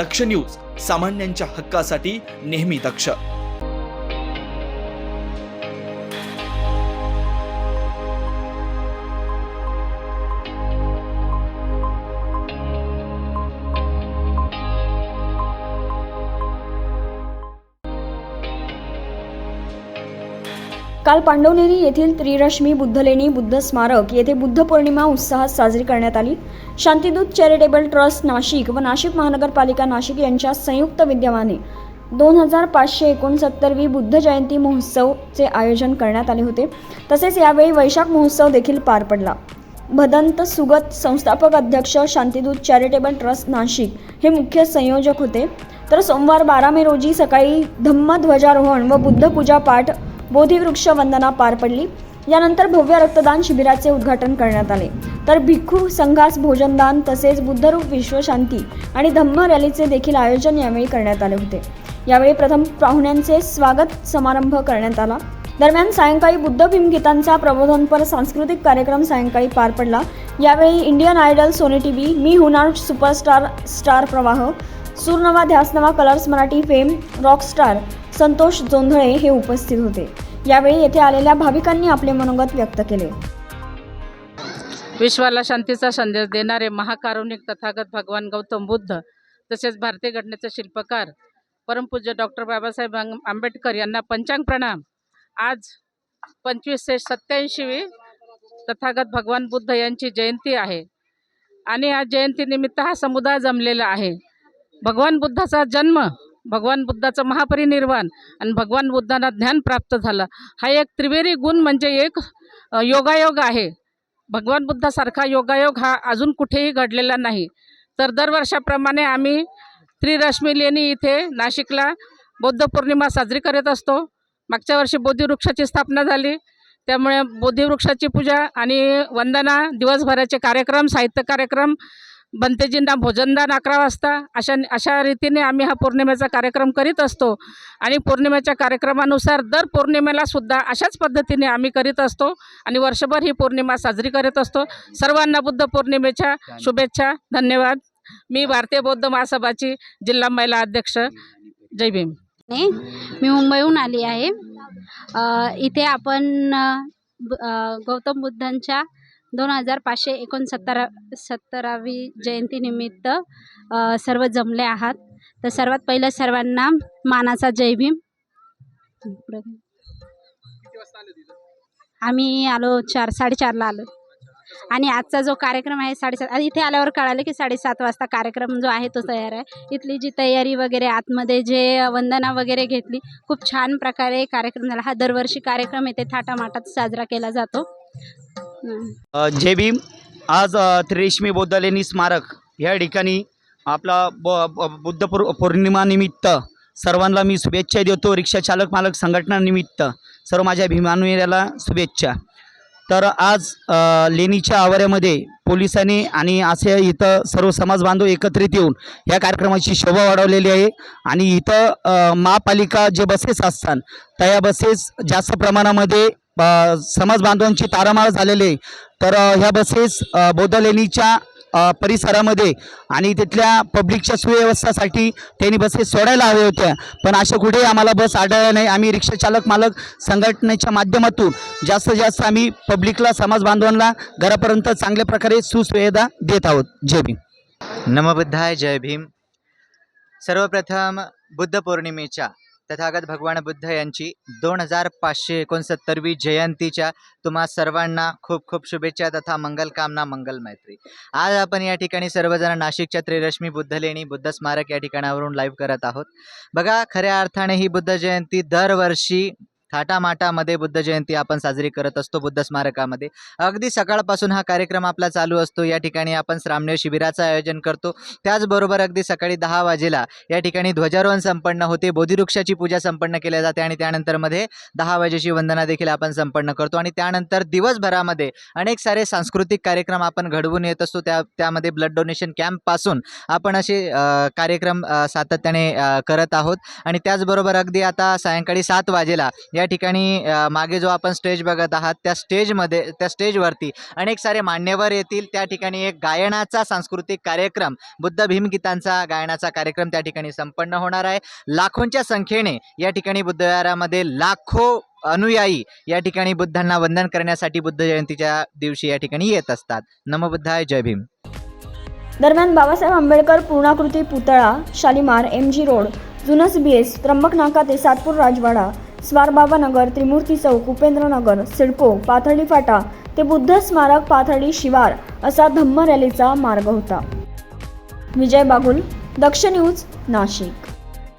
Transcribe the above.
दक्ष news सामान्यांच्या हक्कासाठी नेहमी दक्ष. काल पांडवनेरी येथील त्रिरश्मी बुद्धलेणी बुद्ध स्मारक येथे बुद्ध पौर्णिमा उत्साहात साजरी करण्यात आली. शांतिदूत चॅरिटेबल ट्रस्ट नाशिक व नाशिक महानगरपालिका नाशिक यांच्या संयुक्त विद्यमाने दोन हजार पाचशे एकोणसत्तरवी बुद्ध जयंती महोत्सवचे आयोजन करण्यात आले होते. तसेच यावेळी वैशाख महोत्सव देखील पार पडला. भदंत सुगत संस्थापक अध्यक्ष शांतिदूत चॅरिटेबल ट्रस्ट नाशिक हे मुख्य संयोजक होते. तर सोमवार बारा मे रोजी सकाळी धम्म ध्वजारोहण व बुद्ध पूजा पाठ बोधिवृक्ष वंदना पार पडली. यानंतर भव्य रक्तदान शिबिराचे उद्घाटन करण्यात आले. तर भिक्खू संघास भोजनदान तसेच बुद्धरूप विश्वशांती आणि धम्म रॅलीचे देखील आयोजन यावेळी करण्यात आले होते. यावेळी प्रथम पाहुण्यांचे स्वागत समारंभ करण्यात आला. दरम्यान सायंकाळी बुद्ध भीमगीतांचा प्रबोधनपर सांस्कृतिक कार्यक्रम सायंकाळी पार पडला. यावेळी Indian Idol Sony T V मी हुनार सुपरस्टार स्टार प्रवाह सूरनवा ध्यासनवा Colors Marathi fame rockstar Santosh Jondhale हे उपस्थित होते. यावेळी येथे आलेल्या भाविकांनी आपले मनोगत व्यक्त केले. विश्वाला शांतीचा संदेश देणारे महाकारुणिक तथागत भगवान गौतम बुद्ध तसेच भारतीय घटनेचे शिल्पकार परमपूज्य डॉक्टर बाबासाहेब आंबेडकर यांना पंचांग प्रणाम. आज पंचवीसशे सत्याऐंशीवी तथागत भगवान बुद्ध यांची जयंती आहे आणि आज जयंतीनिमित्त हा समुदाय जमलेला आहे. भगवान बुद्धाचा जन्म भगवान बुद्धाचं महापरिनिर्वाण आणि भगवान बुद्धांना ज्ञान प्राप्त झालं. हा एक त्रिवेणी गुण म्हणजे एक योगायोग आहे. भगवान बुद्धासारखा योगायोग हा अजून कुठेही घडलेला नाही. तर दरवर्षाप्रमाणे आम्ही त्रिरश्मी लेणी इथे नाशिकला बौद्ध पौर्णिमा साजरी करत असतो. मागच्या वर्षी बोधिवृक्षाची स्थापना झाली. त्यामुळे बोधिवृक्षाची पूजा आणि वंदना दिवसभराचे कार्यक्रम साहित्य कार्यक्रम बनतेजींना भोजनदान अकरा वाजता. अशा अशा रीतीने आम्ही हा पौर्णिमेचा कार्यक्रम करीत असतो. आणि पौर्णिमेच्या कार्यक्रमानुसार दर पौर्णिमेला सुद्धा अशाच पद्धतीने आम्ही करीत असतो. आणि वर्षभर ही पौर्णिमा साजरी करत असतो. सर्वांना बुद्ध पौर्णिमेच्या शुभेच्छा. धन्यवाद. मी भारतीय बौद्ध महासभाची जिल्हा महिला अध्यक्ष. जय भीम. मी मुंबईहून आली आहे. इथे आपण गौतम बुद्धांच्या दोन हजार पाचशे एकोणसत्तरा सत्तरावी जयंतीनिमित्त सर्व जमले आहात. तर सर्वात पहिलं सर्वांना मानाचा जय भीम. आम्ही आलो चार साडेचारला आलो. आणि आजचा जो कार्यक्रम आहे साडेसात आणि इथे आल्यावर कळालं की साडेसात वाजता कार्यक्रम जो आहे तो तयार आहे. इथली जी तयारी वगैरे आतमध्ये जे वंदना वगैरे घेतली खूप छान प्रकारे कार्यक्रम झाला. हा दरवर्षी कार्यक्रम येथे थाटामाटात साजरा केला जातो. जय भीम. आज अ, त्रिरेश्मी बौद्धलेणी स्मारक या ठिकाणी आपला ब ब- बुद्ध पौर पौर्णिमानिमित्त सर्वांना मी शुभेच्छा देतो. रिक्षा चालक मालक संघटनानिमित्त सर्व माझ्या भीमानुयाला शुभेच्छा. तर आज लेणीच्या आवाऱ्यामध्ये पोलिसांनी आणि असे इथं सर्व समाज बांधव एकत्रित येऊन या कार्यक्रमाची शोभा वाढवलेली आहे. आणि इथं महापालिका जे बसेस असतात त्या बसेस जास्त प्रमाणामध्ये समाज बांधवांची तारामाळ झालेली आहे. तर ह्या बसेस बौद्ध लेणीच्या परिसरामध्ये आणि तिथल्या पब्लिकच्या सुव्यवस्थासाठी त्यांनी बसेस सोडायला हव्या होत्या. पण अशा कुठेही आम्हाला बस आढळल्या नाही. आम्ही रिक्षाचालक मालक संघटनेच्या माध्यमातून जास्तीत जास्त आम्ही पब्लिकला समाज बांधवांना घरापर्यंत चांगल्या प्रकारे सुसुविधा देत आहोत. जय भीम. नमबुद्धाय जय भीम. सर्वप्रथम बुद्ध पौर्णिमेच्या तथागत भगवान बुद्ध यांची दोन हजार पाचशे एकोणसत्तरवी जयंतीच्या तुम्हा सर्वांना खूप खूप शुभेच्छा तथा मंगलकामना मंगल मैत्री. आज आपण या ठिकाणी सर्वजण नाशिकच्या त्रिरश्मी बुद्धलेणी बुद्ध स्मारक या ठिकाणावरून लाईव्ह करत आहोत. बघा खऱ्या अर्थाने ही बुद्ध जयंती दरवर्षी थाटामाटामध्ये बुद्ध जयंती आपण साजरी करत असतो बुद्ध स्मारकामध्ये. अगदी सकाळपासून हा कार्यक्रम आपला चालू असतो. या ठिकाणी आपण श्रामणेर शिबिराचं आयोजन करतो. त्याचबरोबर अगदी सकाळी दहा वाजेला या ठिकाणी ध्वजारोहण संपन्न होते. बोधिवृक्षाची पूजा संपन्न केली जाते आणि त्यानंतरमध्ये दहा वाजेची वंदना देखील आपण संपन्न करतो. आणि त्यानंतर दिवसभरामध्ये अनेक सारे सांस्कृतिक कार्यक्रम आपण घडवून येत असतो. त्या त्यामध्ये ब्लड डोनेशन कॅम्पपासून आपण असे कार्यक्रम सातत्याने करत आहोत. आणि त्याचबरोबर अगदी आता सायंकाळी सात वाजेला या ठिकाणी मागे जो आपण स्टेज बघत आहात त्या स्टेजमध्ये त्या स्टेजवरती अनेक सारे मान्यवर येतील. त्या ठिकाणी एक गायनाचा सांस्कृतिक कार्यक्रम बुद्ध भीमगीतांचा गायनाचा कार्यक्रम त्या ठिकाणी संपन्न होणार आहे. लाखोंच्या संख्येने या ठिकाणी बुद्धविहारामध्ये लाखो अनुयायी या ठिकाणी बुद्धांना वंदन करण्यासाठी बुद्ध जयंतीच्या दिवशी या ठिकाणी येत असतात. नमबुद्धाय जय भीम. दरम्यान बाबासाहेब आंबेडकर पूर्णाकृती पुतळा शालिमार एम जी रोड जुनस बी एस त्र्यंबक नाका ते सातपूर राजवाडा स्वारबाबानगर त्रिमूर्ती चौक उपेंद्रनगर सिडको पाथर्डी फाटा ते बुद्ध स्मारक पाथर्डी शिवार असा धम्म रॅलीचा मार्ग होता. विजय बागुल दक्ष न्यूज नाशिक.